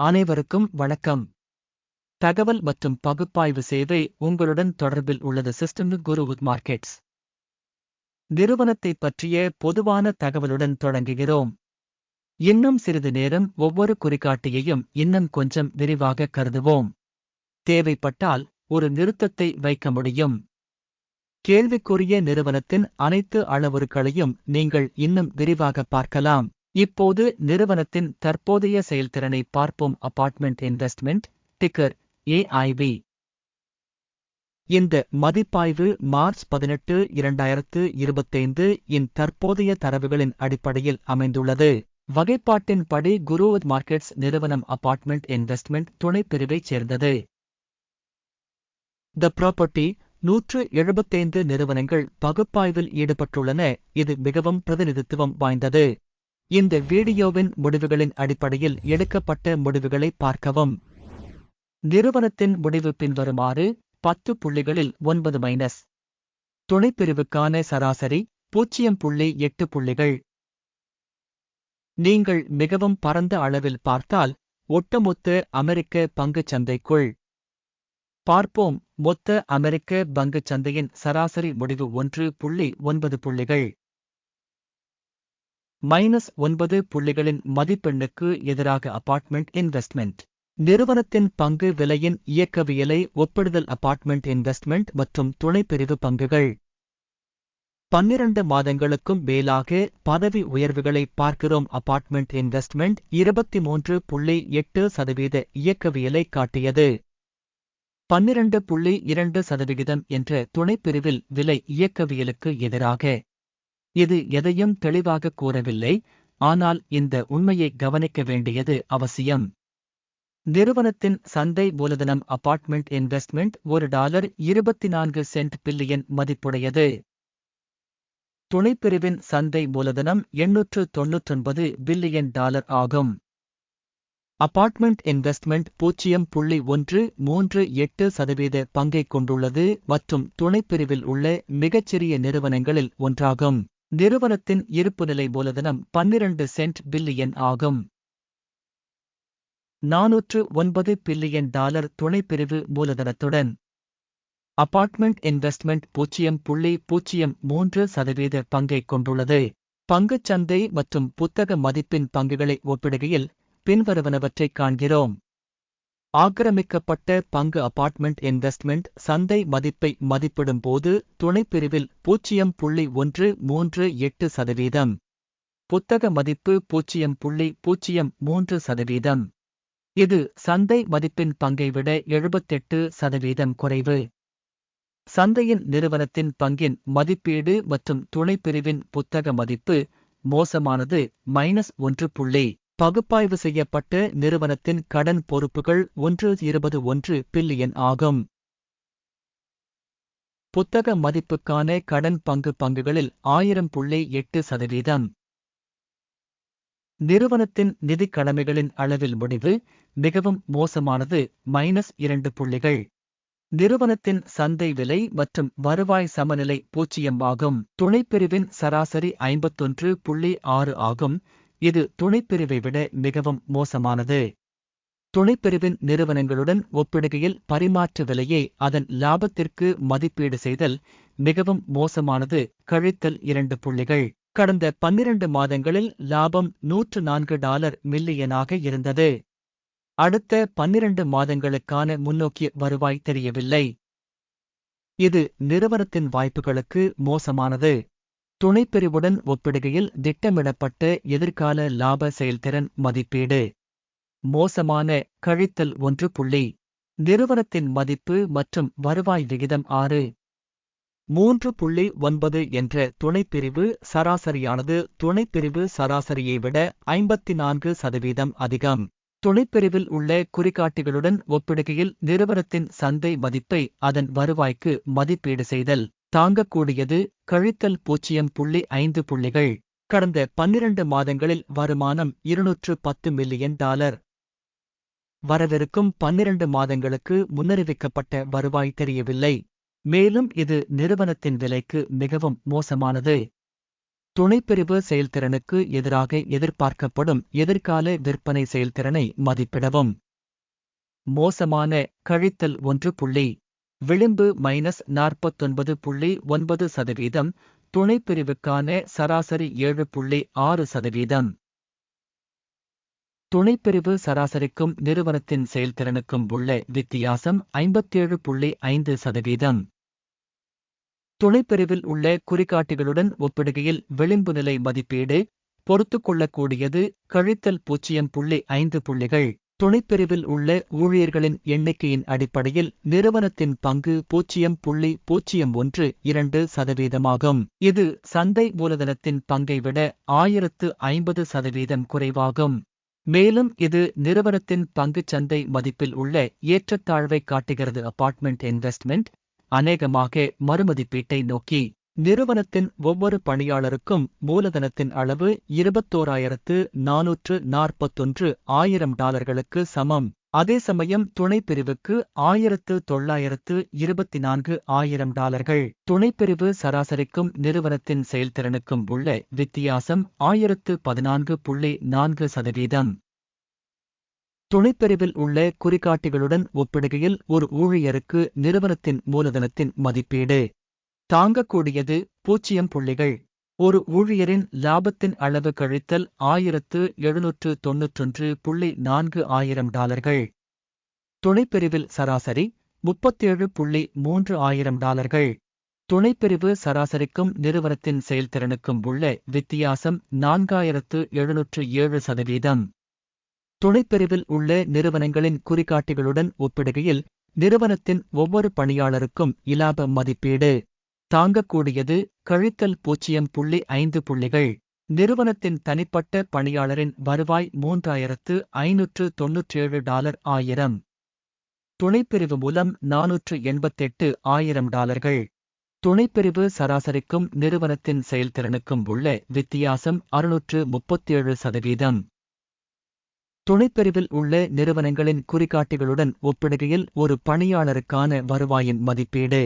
அனைவருக்கும் வணக்கம். தகவல் மற்றும் பகுப்பாய்வு சேவை உங்களுடன் தொடர்பில் உள்ளது சிஸ்டம் குரு மார்க்கெட்ஸ். நிறுவனத்தைப் பற்றிய பொதுவான தகவலுடன் தொடங்குகிறோம். இன்னும் சிறிது நேரம் ஒவ்வொரு குறிகாட்டியையும் இன்னும் கொஞ்சம் விரிவாக கருதுவோம். தேவைப்பட்டால் ஒரு நிறுத்தத்தை வைக்க முடியும். கேள்விக்குரிய நிறுவனத்தின் அனைத்து அளவுருக்களையும் நீங்கள் இன்னும் விரிவாக பார்க்கலாம். இப்போது நிறுவனத்தின் தற்போதைய செயல்திறனை பார்ப்போம். அபார்ட்மெண்ட் இன்வெஸ்ட்மெண்ட் டிக்கர் ஏஐபி இந்த மதிப்பாய்வு மார்ச் பதினெட்டு இரண்டாயிரத்து இருபத்தைந்து இன் தற்போதைய தரவுகளின் அடிப்படையில் அமைந்துள்ளது. வகைப்பாட்டின்படி குருவத் மார்க்கெட்ஸ் நிறுவனம் அபார்ட்மெண்ட் இன்வெஸ்ட்மெண்ட் துணைப்பிரிவைச் சேர்ந்தது. த ப்ராப்பர்ட்டி நூற்று எழுபத்தைந்து நிறுவனங்கள் பகுப்பாய்வில் ஈடுபட்டுள்ளன. இது மிகவும் பிரதிநிதித்துவம் வாய்ந்தது. இந்த வீடியோவின் முடிவுகளின் அடிப்படையில் எடுக்கப்பட்ட முடிவுகளை பார்க்கவும். நிறுவனத்தின் முடிவு பின்வருமாறு பத்து புள்ளிகளில் ஒன்பது மைனஸ். துணைப்பிரிவுக்கான சராசரி பூஜ்ஜியம் புள்ளி எட்டு புள்ளிகள். நீங்கள் மிகவும் பரந்த அளவில் பார்த்தால் ஒட்டுமொத்த அமெரிக்க பங்குச் சந்தைக்குள். பார்ப்போம் மொத்த அமெரிக்க பங்குச் சந்தையின் சராசரி முடிவு ஒன்று புள்ளி ஒன்பது புள்ளிகள். மைனஸ் ஒன்பது புள்ளிகளின் மதிப்பெண்ணுக்கு எதிராக அபார்ட்மெண்ட் இன்வெஸ்ட்மெண்ட் நிறுவனத்தின் பங்கு விலையின் இயக்கவியலை ஒப்பிடுதல் அபார்ட்மெண்ட் இன்வெஸ்ட்மெண்ட் மற்றும் துணைப்பிரிவு பங்குகள். பன்னிரண்டு மாதங்களுக்கும் மேலாக பதவி உயர்வுகளை பார்க்கிறோம். அபார்ட்மெண்ட் இன்வெஸ்ட்மெண்ட் இருபத்தி மூன்று புள்ளி எட்டு சதவீத இயக்கவியலை காட்டியது. பன்னிரண்டு புள்ளி இரண்டு சதவிகிதம் என்ற துணைப்பிரிவில் விலை இயக்கவியலுக்கு எதிராக இது எதையும் தெளிவாக கூறவில்லை ஆனால் இந்த உண்மையை கவனிக்க வேண்டியது அவசியம். நிறுவனத்தின் சந்தை மூலதனம் அபார்ட்மெண்ட் இன்வெஸ்ட்மெண்ட் ஒரு டாலர் இருபத்தி நான்கு சென்ட் பில்லியன் மதிப்புடையது. துணைப்பிரிவின் சந்தை மூலதனம் எண்ணூற்று தொன்னூற்றொன்பது பில்லியன் டாலர் ஆகும். அபார்ட்மெண்ட் இன்வெஸ்ட்மெண்ட் பூஜ்ஜியம் புள்ளி ஒன்று மூன்று எட்டு சதவீத பங்கைக் கொண்டுள்ளது மற்றும் துணைப்பிரிவில் உள்ள மிகச்சிறிய நிறுவனங்களில் ஒன்றாகும். நிறுவனத்தின் இருப்புநிலை மூலதனம் பன்னிரண்டு சென்ட் பில்லியன் ஆகும். நாநூற்று ஒன்பது பில்லியன் டாலர் துணைப்பிரிவு மூலதனத்துடன். அபார்ட்மெண்ட் இன்வெஸ்ட்மெண்ட் பூஜ்ஜியம் புள்ளி பூஜ்ஜியம் மூன்று சதவீத பங்கைக் கொண்டுள்ளது. பங்குச் சந்தை மற்றும் புத்தக மதிப்பின் பங்குகளை ஒப்பிடுகையில் பின்வருவனவற்றைக் காண்கிறோம். ஆக்கிரமிக்கப்பட்ட பங்கு அபார்ட்மெண்ட் இன்வெஸ்ட்மெண்ட் சந்தை மதிப்பை மதிப்பிடும் போது துணைப்பிரிவில் பூஜ்ஜியம் புள்ளி ஒன்று மூன்று எட்டு சதவீதம். புத்தக மதிப்பு பூஜ்ஜியம் புள்ளி பூஜ்ஜியம் மூன்று சதவீதம். இது சந்தை மதிப்பின் பங்கை விட எழுபத்தெட்டு சதவீதம் குறைவு. சந்தையின் நிறுவனத்தின் பங்கின் மதிப்பீடு மற்றும் துணைப்பிரிவின் புத்தக மதிப்பு மோசமானது மைனஸ் ஒன்று புள்ளி பகுப்பாய்வு செய்யப்பட்ட நிறுவனத்தின் கடன் பொறுப்புகள் ஒன்று இருபது ஒன்று பில்லியன் ஆகும். புத்தக மதிப்புக்கான கடன் பங்கு பங்குகளில் ஆயிரம் புள்ளி எட்டு சதவீதம். நிறுவனத்தின் நிதி கடமைகளின் அளவில் முடிவு மிகவும் மோசமானது மைனஸ் இரண்டு புள்ளிகள். நிறுவனத்தின் சந்தை விலை மற்றும் வருவாய் சமநிலை பூஜ்ஜியம் ஆகும். துணைப்பிரிவின் சராசரி ஐம்பத்தொன்று புள்ளி ஆறு ஆகும். இது துணைப்பிரிவை விட மிகவும் மோசமானது. துணைப்பிரிவின் நிறுவனங்களுடன் ஒப்பிடுகையில் பரிமாற்ற விலையை அதன் லாபத்திற்கு மதிப்பீடு செய்தல் மிகவும் மோசமானது. கழித்தல் இரண்டு புள்ளிகள். கடந்த பன்னிரண்டு மாதங்களில் லாபம் நூற்று நான்கு டாலர் மில்லியனாக இருந்தது. அடுத்த பன்னிரண்டு மாதங்களுக்கான முன்னோக்கிய வருவாய் தெரியவில்லை. இது நிறுவனத்தின் வாய்ப்புகளுக்கு மோசமானது. துணைப்பிரிவுடன் ஒப்பிடுகையில் திட்டமிடப்பட்ட எதிர்கால லாப செயல்திறன் மதிப்பீடு. மோசமான கழித்தல் ஒன்று புள்ளி. நிறுவனத்தின் மதிப்பு மற்றும் வருவாய் விகிதம் ஆறு. மூன்று புள்ளி ஒன்பது என்ற துணைப்பிரிவு சராசரியானது துணைப்பிரிவு சராசரியை விட ஐம்பத்தி நான்கு சதவீதம் அதிகம். துணைப்பிரிவில் உள்ள குறிகாட்டிகளுடன் ஒப்பிடுகையில் நிறுவனத்தின் சந்தை மதிப்பை அதன் வருவாய்க்கு மதிப்பீடு செய்தல். தாங்கக்கூடியது கழித்தல் பூஜ்ஜியம் புள்ளி ஐந்து புள்ளிகள். கடந்த பன்னிரண்டு மாதங்களில் வருமானம் இருநூற்று பத்து மில்லியன் டாலர். வரவிருக்கும் பன்னிரண்டு மாதங்களுக்கு முன்னறிவிக்கப்பட்ட வருவாய் தெரியவில்லை. மேலும் இது நிறுவனத்தின் விலைக்கு மிகவும் மோசமானது. துணைப்பிரிவு செயல்திறனுக்கு எதிராக எதிர்பார்க்கப்படும் எதிர்கால விற்பனை செயல்திறனை மதிப்பிடவும். மோசமான கழித்தல் ஒன்று புள்ளி விளிம்பு மைனஸ் நாற்பத்தொன்பது புள்ளி ஒன்பது சதவீதம் துணைப்பிரிவுக்கான சராசரி ஏழு புள்ளி ஆறு சதவீதம். துணைப்பிரிவு சராசரிக்கும் நிறுவனத்தின் செயல்திறனுக்கும் உள்ள வித்தியாசம் ஐம்பத்தேழு புள்ளி ஐந்து சதவீதம். துணைப்பிரிவில் உள்ள குறிகாட்டிகளுடன் ஒப்பிடுகையில் விளிம்பு நிலை மதிப்பீடு பொறுத்துக் கொள்ளக்கூடியது கழித்தல் பூஜ்ஜியம் புள்ளி ஐந்து புள்ளிகள். துணைப்பிரிவில் உள்ள ஊழியர்களின் எண்ணிக்கையின் அடிப்படையில் நிறுவனத்தின் பங்கு பூஜ்ஜியம் புள்ளி பூஜ்ஜியம் ஒன்று இரண்டு சதவீதமாகும். இது சந்தை மூலதனத்தின் பங்கை விட ஆயிரத்து ஐம்பது சதவீதம் குறைவாகும். மேலும் இது நிறுவனத்தின் பங்குச் சந்தை மதிப்பில் உள்ள ஏற்றத்தாழ்வை காட்டுகிறது. அபார்ட்மெண்ட் இன்வெஸ்ட்மெண்ட் அநேகமாக மறுமதிப்பீட்டை நோக்கி. நிறுவனத்தின் ஒவ்வொரு பணியாளருக்கும் மூலதனத்தின் அளவு இருபத்தோராயிரத்து நாநூற்று நாற்பத்தொன்று ஆயிரம் டாலர்களுக்கு சமம். அதே சமயம் துணைப்பிரிவுக்கு ஆயிரத்து தொள்ளாயிரத்து இருபத்தி நான்கு ஆயிரம் டாலர்கள். துணைப்பிரிவு சராசரிக்கும் நிறுவனத்தின் செயல்திறனுக்கும் உள்ள வித்தியாசம் ஆயிரத்து பதினான்கு புள்ளி நான்கு சதவீதம். துணைப்பிரிவில் உள்ள குறிகாட்டிகளுடன் ஒப்பிடுகையில் ஒரு ஊழியருக்கு நிறுவனத்தின் மூலதனத்தின் மதிப்பீடு தாங்கக்கூடியது பூஜ்ஜியம் புள்ளிகள். ஒரு ஊழியரின் லாபத்தின் அளவு கழித்தல் ஆயிரத்து எழுநூற்று தொன்னூற்றொன்று புள்ளி நான்கு ஆயிரம் டாலர்கள். துணைப்பிரிவில் சராசரி முப்பத்தேழு புள்ளி மூன்று ஆயிரம் டாலர்கள். துணைப்பிரிவு சராசரிக்கும் நிறுவனத்தின் செயல்திறனுக்கும் உள்ள வித்தியாசம் நான்காயிரத்து எழுநூற்று ஏழு சதவீதம். துணைப்பிரிவில் உள்ள நிறுவனங்களின் குறிகாட்டிகளுடன் ஒப்பிடுகையில் நிறுவனத்தின் ஒவ்வொரு பணியாளருக்கும் இலாப மதிப்பீடு. தாங்கக்கூடியது கழித்தல் பூஜ்ஜியம் புள்ளி ஐந்து புள்ளிகள். நிறுவனத்தின் தனிப்பட்ட பணியாளரின் வருவாய் மூன்றாயிரத்து ஐநூற்று தொன்னூற்றேழு டாலர் ஆயிரம். துணைப்பிரிவு மூலம் நானூற்று எண்பத்தெட்டு ஆயிரம் டாலர்கள். துணைப்பிரிவு சராசரிக்கும் நிறுவனத்தின் செயல்திறனுக்கும் உள்ள வித்தியாசம் அறுநூற்று முப்பத்தேழு சதவீதம். துணைப்பிரிவில் உள்ள நிறுவனங்களின் குறிகாட்டிகளுடன் ஒப்பிடுகையில் ஒரு பணியாளருக்கான வருவாயின் மதிப்பீடு.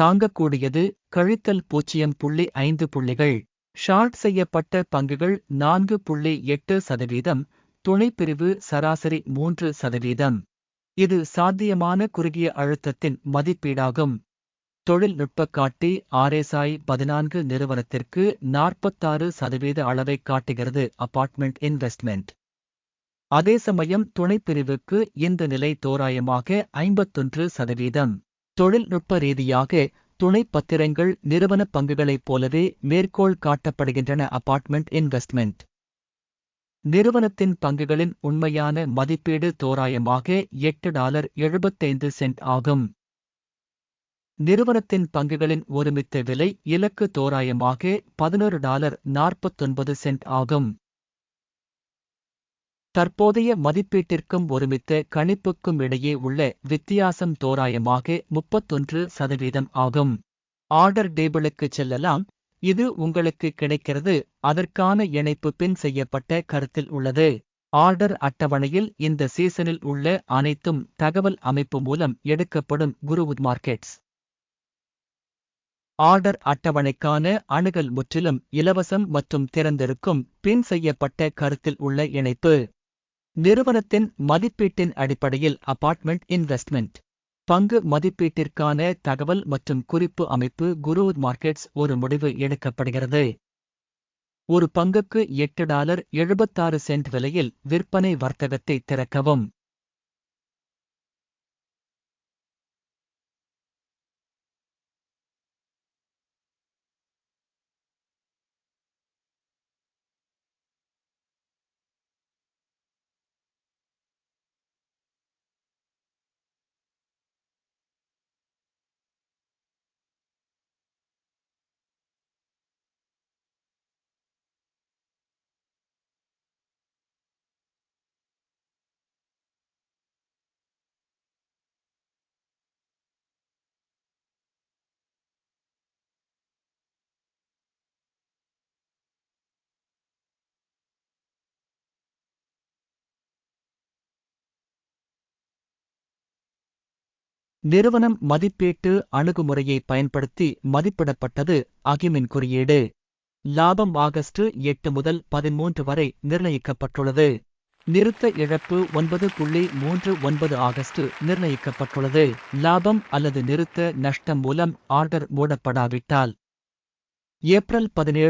தாங்கக்கூடியது கழித்தல் பூஜ்ஜியம் புள்ளி ஐந்து புள்ளிகள். ஷார்ட் செய்யப்பட்ட பங்குகள் நான்கு புள்ளி எட்டு சதவீதம் துணைப்பிரிவு சராசரி மூன்று சதவீதம். இது சாத்தியமான குறுகிய அழுத்தத்தின் மதிப்பீடாகும். தொழில்நுட்ப காட்டி ஆர்எஸ்ஐ பதினான்கு நிறுவனத்திற்கு நாற்பத்தாறு சதவீத அளவை காட்டுகிறது அபார்ட்மெண்ட் இன்வெஸ்ட்மெண்ட். அதே சமயம் துணைப்பிரிவுக்கு இந்த நிலை தோராயமாக ஐம்பத்தொன்று சதவீதம். தொழில்நுட்ப ரீதியாக துணை பத்திரங்கள் நிறுவன பங்குகளைப் போலவே மேற்கோள் காட்டப்படுகின்றன அபார்ட்மெண்ட் இன்வெஸ்ட்மெண்ட். நிறுவனத்தின் பங்குகளின் உண்மையான மதிப்பீடு தோராயமாக எட்டு டாலர் எழுபத்தைந்து சென்ட் ஆகும். நிறுவனத்தின் பங்குகளின் ஒருமித்த விலை இலக்கு தோராயமாக பதினொரு டாலர் நாற்பத்தொன்பது சென்ட் ஆகும். தற்போதைய மதிப்பீட்டிற்கும் ஒருமித்த கணிப்புக்கும் இடையே உள்ள வித்தியாசம் தோராயமாக முப்பத்தொன்று சதவீதம் ஆகும். ஆர்டர் டேபிளுக்கு செல்லலாம். இது உங்களுக்கு கிடைக்கிறது. அதற்கான இணைப்பு பின் செய்யப்பட்ட கருத்தில் உள்ளது. ஆர்டர் அட்டவணையில் இந்த சீசனில் உள்ள அனைத்தும் தகவல் அமைப்பு மூலம் எடுக்கப்படும் குருவுட் மார்க்கெட்ஸ். ஆர்டர் அட்டவணைக்கான அணுகல் முற்றிலும் இலவசம் மற்றும் திறந்திருக்கும் பின் செய்யப்பட்ட கருத்தில் உள்ள இணைப்பு. நிறுவனத்தின் மதிப்பீட்டின் அடிப்படையில் அபார்ட்மெண்ட் இன்வெஸ்ட்மெண்ட். பங்கு மதிப்பீட்டிற்கான தகவல் மற்றும் குறிப்பு அமைப்பு குரு மார்க்கெட்ஸ் ஒரு முடிவு எடுக்கப்படுகிறது. ஒரு பங்குக்கு எட்டு டாலர் எழுபத்தாறு சென்ட் விலையில் விற்பனை வர்த்தகத்தை திறக்கவும். நிறுவனம் மதிப்பீட்டு அணுகுமுறையை பயன்படுத்தி மதிப்பிடப்பட்டது அகிமின் குறியீடு. லாபம் ஆகஸ்ட் எட்டு முதல் பதிமூன்று வரை நிர்ணயிக்கப்பட்டுள்ளது. நிறுத்த இழப்பு ஒன்பது புள்ளி மூன்று ஒன்பது ஆகஸ்ட் நிர்ணயிக்கப்பட்டுள்ளது. லாபம் அல்லது நிறுத்த நஷ்டம் மூலம் ஆர்டர் மூடப்படாவிட்டால். ஏப்ரல் பதினேழு